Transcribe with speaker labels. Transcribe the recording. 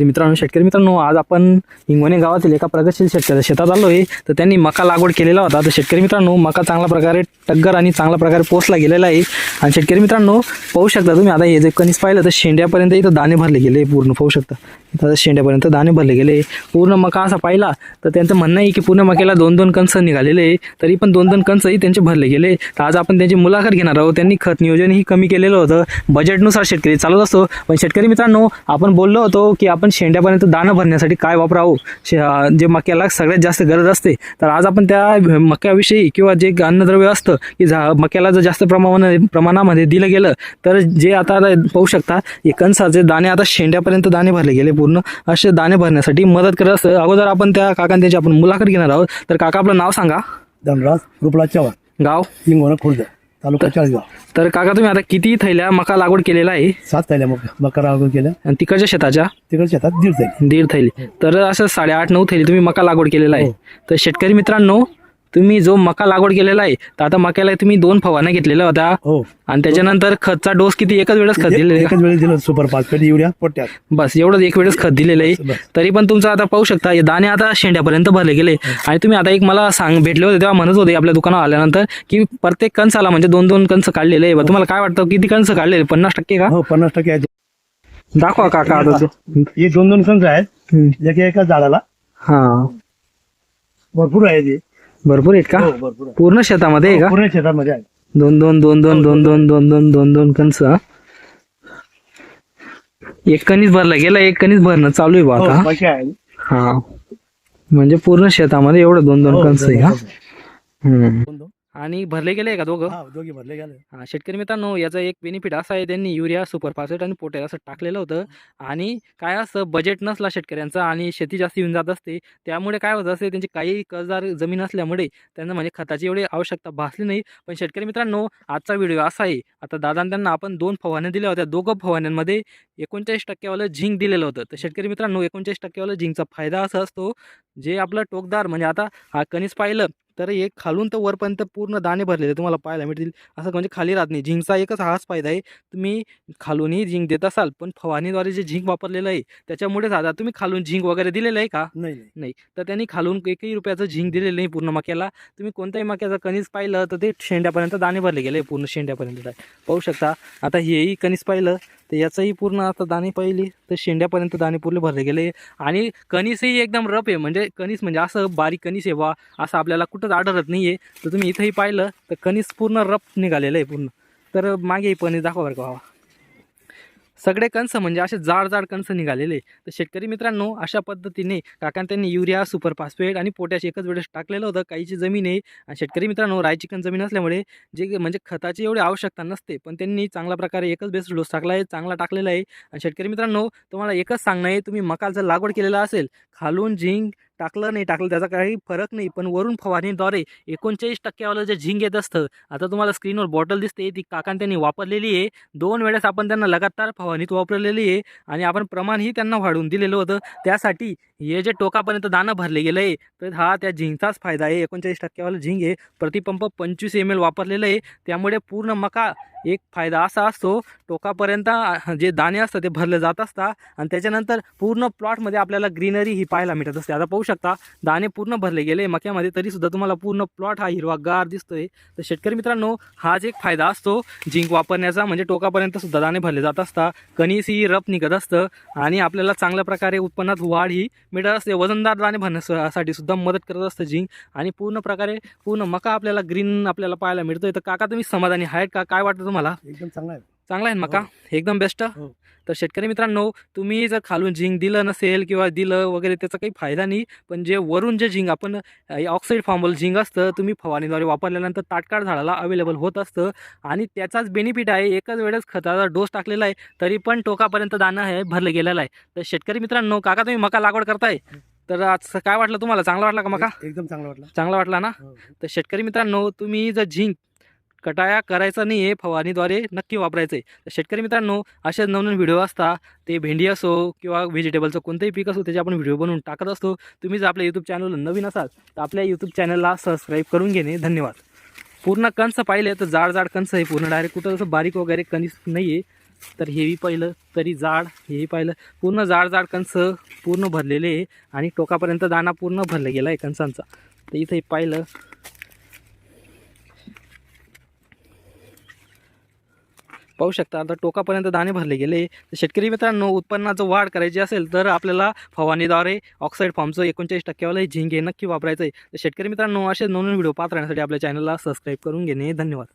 Speaker 1: तर मित्रांनो शेतकरी मित्रांनो आज आपण हिंगवणे गावातील एका प्रगतशील शेतकऱ्या शेतात आलो आहे तर त्यांनी मका लागवड केलेला होता. तर शेतकरी मित्रांनो मका चांगल्या प्रकारे टग्गर आणि चांगल्या प्रकारे पोचला गेलेला आहे. आणि शेतकरी मित्रांनो पाहू शकता तुम्ही आता हे जे कणीस पाहिलं तर शेंड्यापर्यंत इथं दाणे भरले गेले पूर्ण. पाहू शकता. इथं शेंड्यापर्यंत दाणे भरले गेले. पूर्ण मका असा पाहिला तर त्यांचं म्हणणं आहे की पूर्ण मक्याला दोन दोन कणस निघालेले तरी पण दोन दोन कणसही त्यांचे भरले गेले. तर आज आपण त्यांची मुलाखत घेणार आहोत. त्यांनी खत नियोजनही कमी केलेलं होतं. बजेटनुसार शेतकरी चालत असतो. पण शेतकरी मित्रांनो आपण बोललो होतो की आपण शेंड्यापर्यंत दाणं भरण्यासाठी काय वापरावं? शे जे मक्याला सगळ्यात जास्त गरज असते. तर आज आपण त्या मक्याविषयी किंवा जे अन्नद्रव्य असतं की झा मक्याला जर जास्त प्रमाणामध्ये प्रमाणामध्ये दिलं गेलं तर जे आता पाहू शकता हे कंसाचे दाणे आता शेंड्यापर्यंत दाणे भरले गेले. पूर्ण असे दाणे भरण्यासाठी मदत करत असतं. अगोदर आपण त्या काकां त्यांची आपण मुलाखत घेणार आहोत. तर काका आपलं नाव सांगा.
Speaker 2: धनराज रुपला चव्हाण.
Speaker 1: गाव?
Speaker 2: हिंगवण खुर्द. तालुका चाळीसगाव.
Speaker 1: तर काका तुम्ही आता किती थैल्या मका लागवड केलेला आहे?
Speaker 2: सात थैल्या मकर लागवड केल्या.
Speaker 1: आणि तिकडच्या शेताच्या?
Speaker 2: तिकडे शेतात दीड थैली.
Speaker 1: दीड थैली. तर असं साडेआठ नऊ थैली तुम्ही मका लागवड केलेला आहे.
Speaker 2: हो.
Speaker 1: तर शेतकरी मित्रांनो तुम्ही जो मका लागवड केलेला आहे तर आता मक्याला तुम्ही दोन फवारण्या घेतलेल्या होत्या.
Speaker 2: हो.
Speaker 1: आणि त्याच्यानंतर खतचा डोस किती एकच वेळेस खत दिलेलं आहे? का?
Speaker 2: एकच वेळेस दिलं सुपर फॉस्फेट युरिया पोट्यात
Speaker 1: बस एवढंच एक वेळेस खत दिलेलं आहे.
Speaker 2: बस.
Speaker 1: तरी पण तुमचं आता पाहू शकता हे दाणे आता शेंड्यापर्यंत भरले गेले. आणि तुम्ही आता एक मला सांग भेटले होते तेव्हा म्हणत होते आपल्या दुकानावर आल्यानंतर की प्रत्येक कंसाला म्हणजे दोन दोन कंस काढलेले आहे. बरं, तुम्हाला काय वाटतं किती कंस काढलेले? पन्नास टक्के का?
Speaker 2: हो पन्नास टक्के आहे.
Speaker 1: दाखवा काका आता तो.
Speaker 2: हे दोन दोन संच आहेत.
Speaker 1: हम्म.
Speaker 2: एका एका झाडाला.
Speaker 1: हा.
Speaker 2: भरपूर आहे ते.
Speaker 1: भरपूर आहेत का?
Speaker 2: हो भरपूर आहे.
Speaker 1: पूर्ण शेतामध्ये आहे का?
Speaker 2: पूर्ण शेतामध्ये आहे.
Speaker 1: दोन दोन दोन दोन दोन दोन दोन दोन दोन दोन कंस हा? एक कणीस भरला गेला एक कणीस भरणं चालू आहे बा
Speaker 2: हो,
Speaker 1: आता
Speaker 2: आहे.
Speaker 1: हा. म्हणजे पूर्ण शेतामध्ये एवढं दोन दोन
Speaker 2: हो,
Speaker 1: कंस आहे का? हम्म.
Speaker 2: दोन- दोन.
Speaker 1: आणि भरले गेले का दोघं?
Speaker 2: हा, दोघी भरले गेले.
Speaker 1: हा, शेतकरी मित्रांनो याचा एक बेनिफिट असा आहे त्यांनी युरिया सुपर फॉस्फेट आणि पोटॅश असं टाकलेलं होतं. आणि काय असतं बजेट नसला शेतकऱ्यांचा आणि शेती जास्त येऊन जात असते. त्यामुळे काय होत असते त्यांची काही कर्जदार जमीन असल्यामुळे त्यांना म्हणजे खताची एवढी आवश्यकता भासली नाही. पण शेतकरी मित्रांनो आजचा व्हिडिओ असा आहे. आता दादा त्यांना आपण दोन फवारण्या दिल्या होत्या. दोघं फवारण्यांमध्ये एकोणचाळीस टक्क्यावालं झिंक दिलेलं होतं. तर शेतकरी मित्रांनो एकोणचाळीस टक्क्यावालं झिंकचा फायदा असा असतो जे आपलं टोकदार म्हणजे आता हा कणीस पाहिलं तर एक खालून तर वरपर्यंत पूर्ण दाणे भरलेले तुम्हाला पाहायला मिळतील. असं म्हणजे खाली राहत नाही. झिंकचा एकच हाच फायदा आहे. तुम्ही खालूनही झिंक देत असाल पण फवारणीद्वारे जे झिंक वापरलेलं आहे त्याच्यामुळेच आता तुम्ही खालून झिंक वगैरे दिलेलं आहे का?
Speaker 2: नाही. नाही.
Speaker 1: तर त्यांनी खालून एकही रुपयाचं झिंक दिलेलं नाही पूर्ण मक्याला. तुम्ही कोणत्याही मक्याचं कणीस पाहिलं तर ते शेंड्यापर्यंत दाणे भरले गेले. पूर्ण शेंड्यापर्यंत. पाहू शकता. आता हेही कणीस पाहिलं. तर याचंही पूर्ण आता दाणे पाहिली तर शेंड्यापर्यंत दाणे पूर्ण भरले गेले. आणि कणीसही एकदम रफ आहे म्हणजे कणीस म्हणजे असं बारीक कणीस आहे वा असं आपल्याला कुठंच आढळत नाही आहे तर तुम्ही इथंही पाहिलं तर कणीस पूर्ण रफ निघालेलं आहे पूर्ण. तर मागे कणीस दाखवा बरं का भावा. सगळे कंस म्हणजे असे जाड जाड कंस निघालेले तर शेतकरी मित्रांनो अशा पद्धतीने काकांनी त्यांनी युरिया सुपर फॉस्फेट आणि पोटॅश एकच वेळेस टाकलेलं होतं. काहीची जमीन आहे आणि शेतकरी मित्रांनो राय चिकन जमीन असल्यामुळे जे म्हणजे खताची एवढी आवश्यकता नसते. पण त्यांनी चांगल्या प्रकारे एकच बेस्ट डोस टाकला आहे चांगला टाकलेला आहे. आणि शेतकरी मित्रांनो तुम्हाला एकच सांगणं आहे तुम्ही मकाल जर लागवड केलेला असेल खालून झिंक टाकलं नाही टाकलं त्याचा काही फरक नाही. पण वरून फवारणीद्वारे एकोणचाळीस टक्क्यावालं जे झिंग येत असतं आता तुम्हाला स्क्रीनवर बॉटल दिसते ती काकान त्यांनी वापरलेली आहे. दोन वेळेस आपण त्यांना लगातार फवारणीत वापरलेली आहे आणि आपण प्रमाणही त्यांना वाढवून दिलेलं होतं. त्यासाठी हे जे टोकापर्यंत दाणं भरले गेलं आहे तर हा त्या झिंगचाच फायदा आहे. एकोणचाळीस टक्क्यावाला झिंग आहे प्रतिपंप पंचवीस एम एल वापरलेलं आहे. त्यामुळे पूर्ण मका एक फायदा असा असतो टोकापर्यंत जे दाणे असतात ते भरले जात असतात आणि त्याच्यानंतर पूर्ण प्लॉटमध्ये आपल्याला ग्रीनरी ही पाहायला मिळत असते. आता पाहू शकता दाणे पूर्ण भरले गेले मक्यामध्ये तरीसुद्धा तुम्हाला पूर्ण प्लॉट हा हिरवागार दिसतोय. तर शेतकरी मित्रांनो हाच एक फायदा असतो जिंक वापरण्याचा म्हणजे टोकापर्यंत सुद्धा दाणे भरले जात असतात कणीस ही रफ निघत असतं आणि आपल्याला चांगल्या प्रकारे उत्पन्नात वाढ ही मिळत असते. वजनदार दाणे भरण्यासाठी सुद्धा मदत करत असतं जिंक आणि पूर्ण प्रकारे पूर्ण मका आपल्याला ग्रीन आपल्याला पाहायला मिळतोय. तर काका तुम्ही समाधानी आहेत का? काय वाटतं तुम्हाला?
Speaker 2: एकदम चांगला आहे.
Speaker 1: चांगला आहे मका? एकदम बेस्ट
Speaker 2: हो.
Speaker 1: तर शेतकरी मित्रांनो तुम्ही जर खालून झिंक दिलं नसेल किंवा दिलं वगैरे त्याचा काही फायदा नाही. पण जे वरून जे झिंक आपण ऑक्साईड फॉर्मल झिंक असतं तुम्ही फवारणीद्वारे वापरल्यानंतर ताटकाळ झाडाला अवेलेबल होत असतं. आणि त्याचाच बेनिफिट आहे एकाच वेळेस खताचा डोस टाकलेला आहे तरी पण टोकापर्यंत दाणं हे भरलं गेलेलं आहे. तर शेतकरी मित्रांनो काका तुम्ही मका लागवड करताय? तर आज काय वाटलं तुम्हाला? चांगला वाटला का मका?
Speaker 2: एकदम चांगला वाटला.
Speaker 1: चांगला वाटला ना?
Speaker 2: हो.
Speaker 1: तर शेतकरी मित्रांनो तुम्ही जर झिंक कटाया करायचा नाही आहे फवारणीद्वारे नक्की वापरायचं. आहे तर शेतकरी मित्रांनो असेच नवनवीन व्हिडिओ असता ते भेंडी असो किंवा व्हेजिटेबलचं कोणतंही पीक असो त्याचे आपण व्हिडिओ बनवून टाकत असतो. तुम्ही जर आपल्या यूट्यूब चॅनलला नवीन असाल तर आपल्या यूट्यूब चॅनलला सबस्क्राईब करून घेणे धन्यवाद. पूर्ण कंस पाहिले तर जाड जाड कंस आहे पूर्ण. डायरेक्ट कुठं असं बारीक वगैरे कणीस नाही आहे तर हेही पाहिलं तरी जाड हेही पाहिलं. पूर्ण जाड जाड कणस पूर्ण भरलेले आहे आणि टोकापर्यंत दाणा पूर्ण भरला गेला आहे कणसांचा तर इथे पाहिलं पाहू शकता. आता टोकापर्यंत दाणे भरले गेले. तर शेतकरी मित्रांनो उत्पन्नाचं वाढ करायची असेल तर आपल्याला फवारणीद्वारे ऑक्साईड फॉर्मचं एकोणचाळीस टक्क्यावाला झिंगे नक्की वापरायचं आहे तर शेतकरी मित्रांनो असे नवीन व्हिडिओ पाहत राहण्यासाठी आपल्या चॅनलला सबस्क्राईब करून घेणे. धन्यवाद.